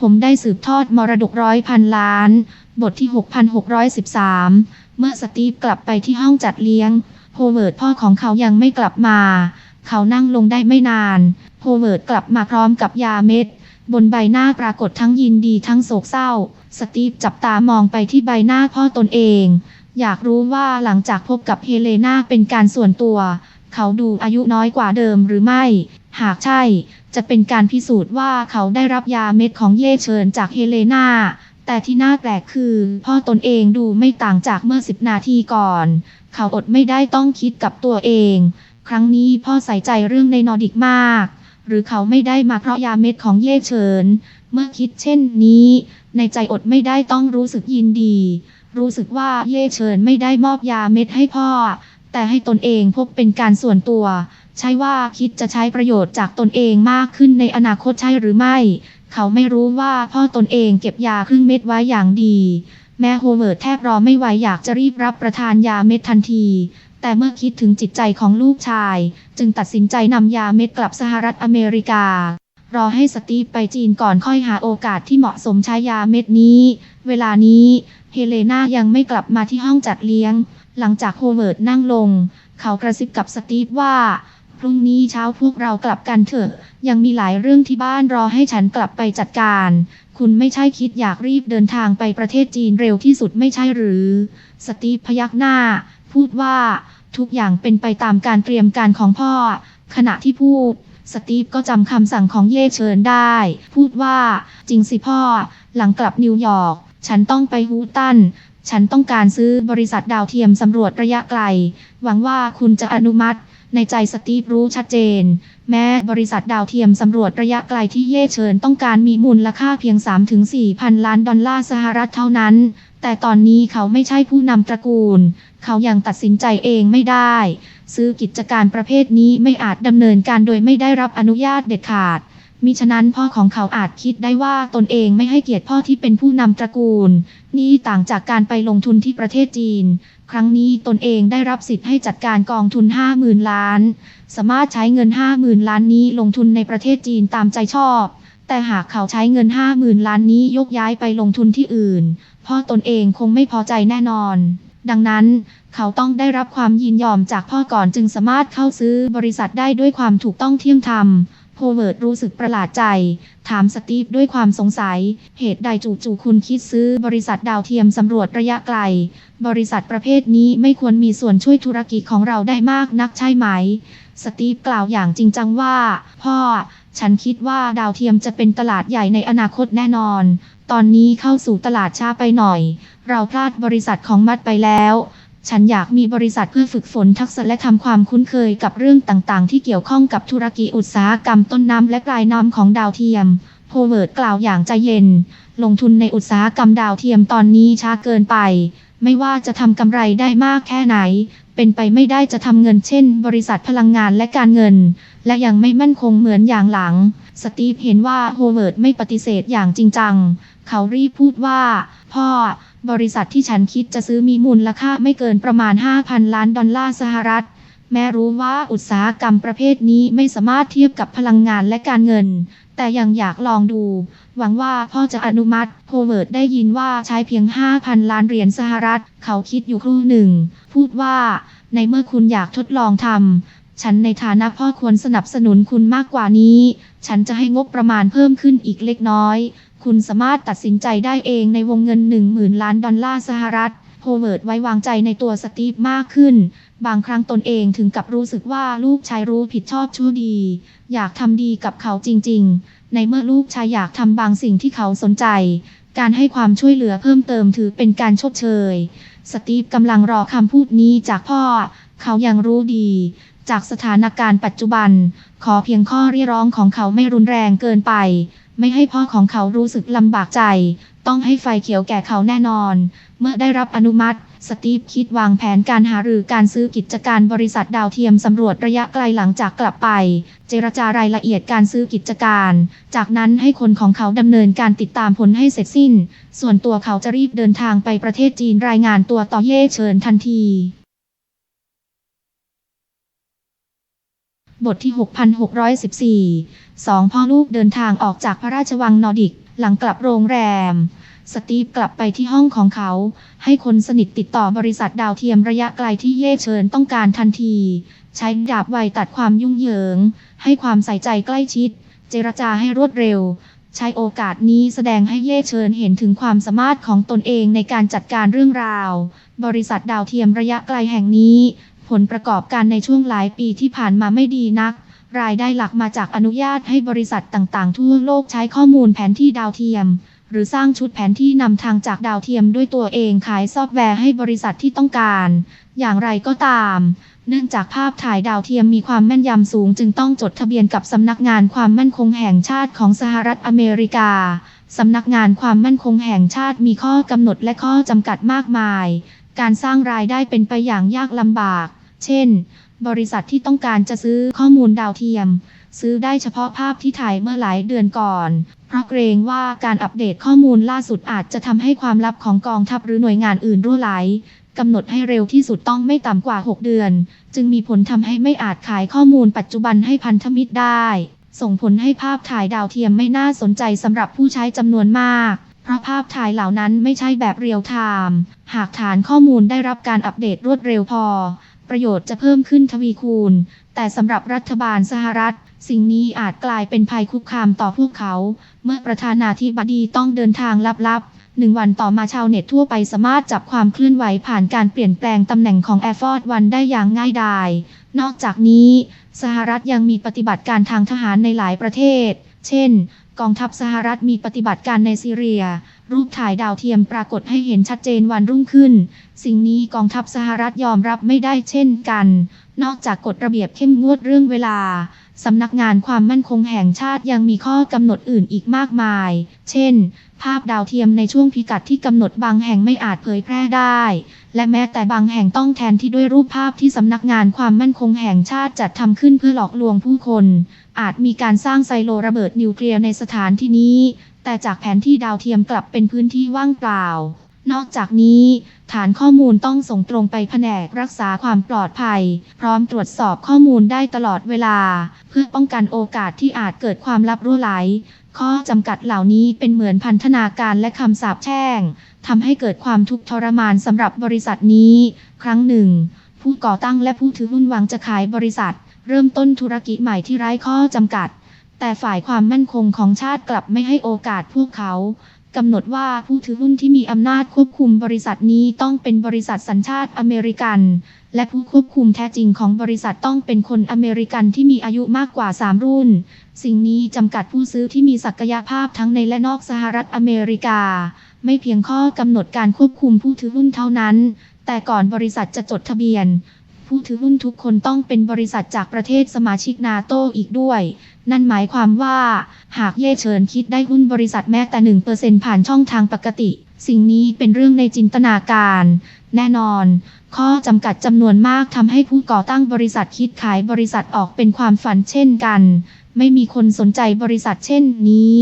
ผมได้สืบทอดมรดกร้อยพันล้าน บทที่ 6613 เมื่อสตีฟกลับไปที่ห้องจัดเลี้ยง โฮเวิร์ดพ่อของเขายังไม่กลับมา เขานั่งลงได้ไม่นาน โฮเวิร์ดกลับมาพร้อมกับยาเม็ด บนใบหน้าปรากฏทั้งยินดีทั้งโศกเศร้า สตีฟจับตามองไปที่ใบหน้าพ่อตนเอง อยากรู้ว่าหลังจากพบกับเฮเลนาเป็นการส่วนตัว เขาดูอายุน้อยกว่าเดิมหรือไม่ หากใช่ จะเป็นการพิสูจน์ว่าเขาได้รับยาเม็ดของเย่เชิญจากเฮเลนาแต่ที่น่าแปลกคือ พ่อตนเองดูไม่ต่างจากเมื่อสิบนาทีก่อน เขาอดไม่ได้ต้องคิดกับตัวเอง ครั้งนี้พ่อใส่ใจเรื่องในนอร์ดิกมาก หรือเขาไม่ได้มาเพราะยาเม็ดของเย่เฉินเมื่อคิดเช่นนี้ ในใจอดไม่ได้ต้องรู้สึกยินดี รู้สึกว่าเย่เฉินไม่ได้มอบยาเม็ดให้พ่อ แต่ให้ตนเองพบเป็นการส่วนตัว ใช่ว่าคิดจะใช้ประโยชน์จากตนเองมากขึ้นในอนาคตใช่หรือไม่ เขาไม่รู้ว่าพ่อตนเองเก็บยาครึ่งเม็ดไว้อย่างดี แม่โฮเวิร์ดแทบรอไม่ไหวอยากจะรีบรับประทานยาเม็ดทันที แต่เมื่อคิดถึงจิตใจของลูกชาย จึงตัดสินใจนำยาเม็ดกลับสหรัฐอเมริการอให้สตีฟไปจีนก่อนค่อยหาโอกาสที่เหมาะสมใช้ยาเม็ดนี้ เวลานี้เฮเลนายังไม่กลับมาที่ห้องจัดเลี้ยง หลังจากโฮเวิร์ดนั่งลง เขากระซิบกับสตีฟว่า พรุ่งนี้เช้าพวกเรากลับกันเถอะ ยังมีหลายเรื่องที่บ้านรอให้ฉันกลับไปจัดการ คุณไม่ใช่คิดอยากรีบเดินทางไปประเทศจีนเร็วที่สุดไม่ใช่หรือ สตีฟพยักหน้า พูดว่า ทุกอย่างเป็นไปตามการเตรียมการของพ่อ ขณะที่พูดสตีฟก็จำคำสั่งของเย่เชิญได้ พูดว่า จริงสิพ่อ หลังกลับนิวยอร์ก ฉันต้องไปฮูตัน ฉันต้องการซื้อบริษัทดาวเทียมสำรวจระยะไกล หวังว่าคุณจะอนุมัติ ในใจสตีฟรู้ชัดเจน แม้บริษัทดาวเทียมสำรวจระยะไกลที่เย่เชิญต้องการมีมูลค่าเพียง 3-4 พันล้านดอลลาร์สหรัฐเท่านั้น แต่ตอนนี้เขาไม่ใช่ผู้นำตระกูล เขายังตัดสินใจเองไม่ได้ ซื้อกิจการประเภทนี้ไม่อาจดำเนินการโดยไม่ได้รับอนุญาตเด็ดขาด มิฉะนั้นพ่อของเขาอาจคิดได้ว่าตนเองไม่ให้เกียรติพ่อที่เป็นผู้นำตระกูล นี่ต่างจากการไปลงทุนที่ประเทศจีน ครั้งนี้ตนเองได้รับสิทธิ์ให้จัดการกองทุน 50,000 ล้าน สามารถใช้เงิน 50,000 ล้านนี้ลงทุนในประเทศจีนตามใจชอบ แต่หากเขาใช้เงิน 50,000 ล้านนี้ยกย้ายไปลงทุนที่อื่น พ่อตนเองคงไม่พอใจแน่นอน ดังนั้นเขาต้องได้รับความยินยอมจากพ่อก่อนจึงสามารถเข้าซื้อบริษัทได้ด้วยความถูกต้องเที่ยงธรรม โฮเวิร์ดรู้สึกประหลาดใจ ถามสตีฟด้วยความสงสัย เหตุใดจู่ๆคุณคิดซื้อบริษัทดาวเทียมสำรวจระยะไกล บริษัทประเภทนี้ไม่ควรมีส่วนช่วยธุรกิจของเราได้มากนักใช่ไหม สตีฟกล่าวอย่างจริงจังว่า พ่อ ฉันคิดว่าดาวเทียมจะเป็นตลาดใหญ่ในอนาคตแน่นอน ตอนนี้เข้าสู่ตลาดช้าไปหน่อย เราพลาดบริษัทของมัดไปแล้ว ฉันอยากมีบริษัทเพื่อฝึกฝนทักษะและทำความคุ้นเคยกับเรื่องต่างๆ ที่เกี่ยวข้องกับธุรกิจอุตสาหกรรมต้นน้ำและปลายน้ำของดาวเทียมโฮเวิร์ดกล่าวอย่างใจเย็น ลงทุนในอุตสาหกรรมดาวเทียมตอนนี้ช้าเกินไป ไม่ว่าจะทำกำไรได้มากแค่ไหน เป็นไปไม่ได้จะทำเงินเช่น บริษัทพลังงานและการเงิน และยังไม่มั่นคงเหมือนอย่างหลัง สตีฟเห็นว่าโฮเวิร์ดไม่ปฏิเสธอย่างจริงจัง เขารีบพูดว่า พ่อ บริษัทที่ฉันคิดจะซื้อมีมูลค่าไม่เกินประมาณ 5,000 ล้านดอลลาร์สหรัฐ แม้รู้ว่าอุตสาหกรรมประเภทนี้ไม่สามารถเทียบกับพลังงานและการเงิน แต่ยังอยากลองดู หวังว่าพ่อจะอนุมัติโฮเวิร์ดได้ยินว่าใช้เพียง 5,000 ล้านเหรียญสหรัฐ เขาคิดอยู่ครู่หนึ่ง พูดว่า ในเมื่อคุณอยากทดลองทำฉันในฐานะพ่อควรสนับสนุนคุณมากกว่านี้ ฉันจะให้งบประมาณเพิ่มขึ้นอีกเล็กน้อย คุณสามารถตัดสินใจได้เองในวงเงิน 10,000 ล้านดอลลาร์สหรัฐ โฮเวิร์ดไว้วางใจในตัวสตีฟมากขึ้น บางครั้งตนเองถึงกับรู้สึกว่าลูกชายรู้ผิดชอบชั่วดี อยากทำดีกับเขาจริง ๆ ในเมื่อลูกชายอยากทำบางสิ่งที่เขาสนใจ การให้ความช่วยเหลือเพิ่มเติมถือเป็นการชดเชย สตีฟกำลังรอคำพูดนี้จากพ่อ เขายังรู้ดีจากสถานการณ์ปัจจุบัน ขอเพียงข้อเรียกร้องของเขาไม่รุนแรงเกินไป ไม่ให้พ่อของเขารู้สึกลำบากใจ ต้องให้ไฟเขียวแก่เขาแน่นอน เมื่อได้รับอนุมัติ สตีฟคิดวางแผนการหารือการซื้อกิจการบริษัทดาวเทียมสำรวจระยะไกลหลังจากกลับไป เจรจารายละเอียดการซื้อกิจการ จากนั้นให้คนของเขาดำเนินการติดตามผลให้เสร็จสิ้น ส่วนตัวเขาจะรีบเดินทางไปประเทศจีนรายงานตัวต่อเย่เฉินทันทีบทที่ 6614 สองพ่อลูกเดินทางออกจากพระราชวังนอร์ดิก หลังกลับโรงแรม สตีฟกลับไปที่ห้องของเขา ให้คนสนิทติดต่อบริษัทดาวเทียมระยะไกลที่เย่เชิญต้องการทันที ใช้ดาบไวตัดความยุ่งเหยิง ให้ความใส่ใจใกล้ชิด เจรจาให้รวดเร็ว ใช้โอกาสนี้แสดงให้เย่เชิญเห็นถึงความสามารถของตนเองในการจัดการเรื่องราว บริษัทดาวเทียมระยะไกลแห่งนี้ ผลประกอบการในช่วงหลายปีที่ผ่านมาไม่ดีนัก รายได้หลักมาจากอนุญาตให้บริษัทต่างๆ ทั่วโลกใช้ข้อมูลแผนที่ดาวเทียม หรือสร้างชุดแผนที่นำทางจากดาวเทียมด้วยตัวเองขายซอฟต์แวร์ให้บริษัทที่ต้องการ อย่างไรก็ตาม เนื่องจากภาพถ่ายดาวเทียมมีความแม่นยำสูง จึงต้องจดทะเบียนกับสำนักงานความมั่นคงแห่งชาติของสหรัฐอเมริกาสำนักงานความมั่นคงแห่งชาติมีข้อกำหนดและข้อจำกัดมากมาย การสร้างรายได้เป็นไปอย่างยากลำบาก เช่น บริษัทที่ต้องการจะซื้อข้อมูลดาวเทียม ซื้อได้เฉพาะภาพที่ถ่ายเมื่อหลายเดือนก่อน เพราะเกรงว่าการอัปเดตข้อมูลล่าสุดอาจจะทำให้ความลับของกองทัพหรือหน่วยงานอื่นรั่วไหลกำหนดให้เร็วที่สุดต้องไม่ต่ำกว่า 6 เดือน จึงมีผลทำให้ไม่อาจขายข้อมูลปัจจุบันให้พันธมิตรได้ ส่งผลให้ภาพถ่ายดาวเทียมไม่น่าสนใจสำหรับผู้ใช้จำนวนมาก เพราะภาพถ่ายเหล่านั้นไม่ใช่แบบเรียลไทม์ หากฐานข้อมูลได้รับการอัปเดตรวดเร็วพอ ประโยชน์จะเพิ่มขึ้นทวีคูณ แต่สำหรับรัฐบาลสหรัฐ สิ่งนี้อาจกลายเป็นภัยคุกคามต่อพวกเขา เมื่อประธานาธิบดีต้องเดินทางลับๆหนึ่งวันต่อมาชาวเน็ตทั่วไปสามารถจับความเคลื่อนไหวผ่านการเปลี่ยนแปลงตำแหน่งของ Air Force One ได้อย่างง่ายดาย นอกจากนี้ สหรัฐยังมีปฏิบัติการทางทหารในหลายประเทศ เช่น กองทัพสหรัฐมีปฏิบัติการในซีเรีย รูปถ่ายดาวเทียมปรากฏให้เห็นชัดเจนวันรุ่งขึ้น สิ่งนี้กองทัพสหรัฐยอมรับไม่ได้เช่นกัน นอกจากกฎระเบียบเข้มงวดเรื่องเวลา สำนักงานความมั่นคงแห่งชาติยังมีข้อกำหนดอื่นอีกมากมาย เช่น ภาพดาวเทียมในช่วงพิกัดที่กำหนดบางแห่งไม่อาจเผยแพร่ได้ และแม้แต่บางแห่งต้องแทนที่ด้วยรูปภาพที่สำนักงานความมั่นคงแห่งชาติจัดทำขึ้นเพื่อหลอกลวงผู้คน อาจมีการสร้างไซโลระเบิดนิวเคลียร์ในสถานที่นี้ แต่จากแผนที่ดาวเทียมกลับเป็นพื้นที่ว่างเปล่า นอกจากนี้ ฐานข้อมูลต้องส่งตรงไปแผนกรักษาความปลอดภัย พร้อมตรวจสอบข้อมูลได้ตลอดเวลา เพื่อป้องกันโอกาสที่อาจเกิดความลับรั่วไหล ข้อจำกัดเหล่านี้เป็นเหมือนพันธนาการและคำสาปแช่งทำให้เกิดความทุกข์ทรมานสำหรับบริษัทนี้ ครั้งหนึ่ง ผู้ก่อตั้งและผู้ถือหุ้นหวังจะขายบริษัท เริ่มต้นธุรกิจใหม่ที่ไร้ข้อจำกัดแต่ฝ่ายความมั่นคงของชาติกลับไม่ให้โอกาสพวกเขา กำหนดว่าผู้ถือหุ้นที่มีอำนาจควบคุมบริษัทนี้ต้องเป็นบริษัทสัญชาติอเมริกัน และผู้ควบคุมแท้จริงของบริษัทต้องเป็นคนอเมริกันที่มีอายุมากกว่า 3 รุ่น สิ่งนี้จำกัดผู้ซื้อที่มีศักยภาพทั้งในและนอกสหรัฐอเมริกา ไม่เพียงข้อกำหนดการควบคุมผู้ถือหุ้นเท่านั้น แต่ก่อนบริษัทจะจดทะเบียน ผู้ถือหุ้นทุกคนต้องเป็นบริษัทจากประเทศสมาชิกนาโตอีกด้วย นั่นหมายความว่า หากเย่เฉินคิดได้หุ้นบริษัทแม้แต่หนึ่งเปอร์เซ็นผ่านช่องทางปกติ สิ่งนี้เป็นเรื่องในจินตนาการ แน่นอน ข้อจำกัดจำนวนมากทำให้ผู้ก่อตั้งบริษัทคิดขายบริษัทออกเป็นความฝันเช่นกัน ไม่มีคนสนใจบริษัทเช่นนี้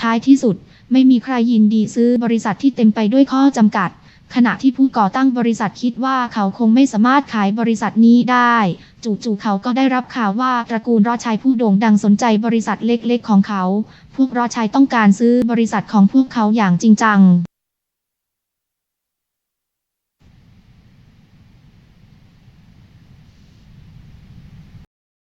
ท้ายที่สุด ไม่มีใครยินดีซื้อบริษัทที่เต็มไปด้วยข้อจำกัด ขณะที่ผู้ก่อตั้งบริษัทคิดว่าเขาคงไม่สามารถขายบริษัทนี้ได้ จู่ๆเขาก็ได้รับข่าวว่าตระกูลรอดชัยผู้โด่งดังสนใจบริษัทเล็กๆ ของเขา พวกรอดชัยต้องการซื้อบริษัทของพวกเขาอย่างจริงจัง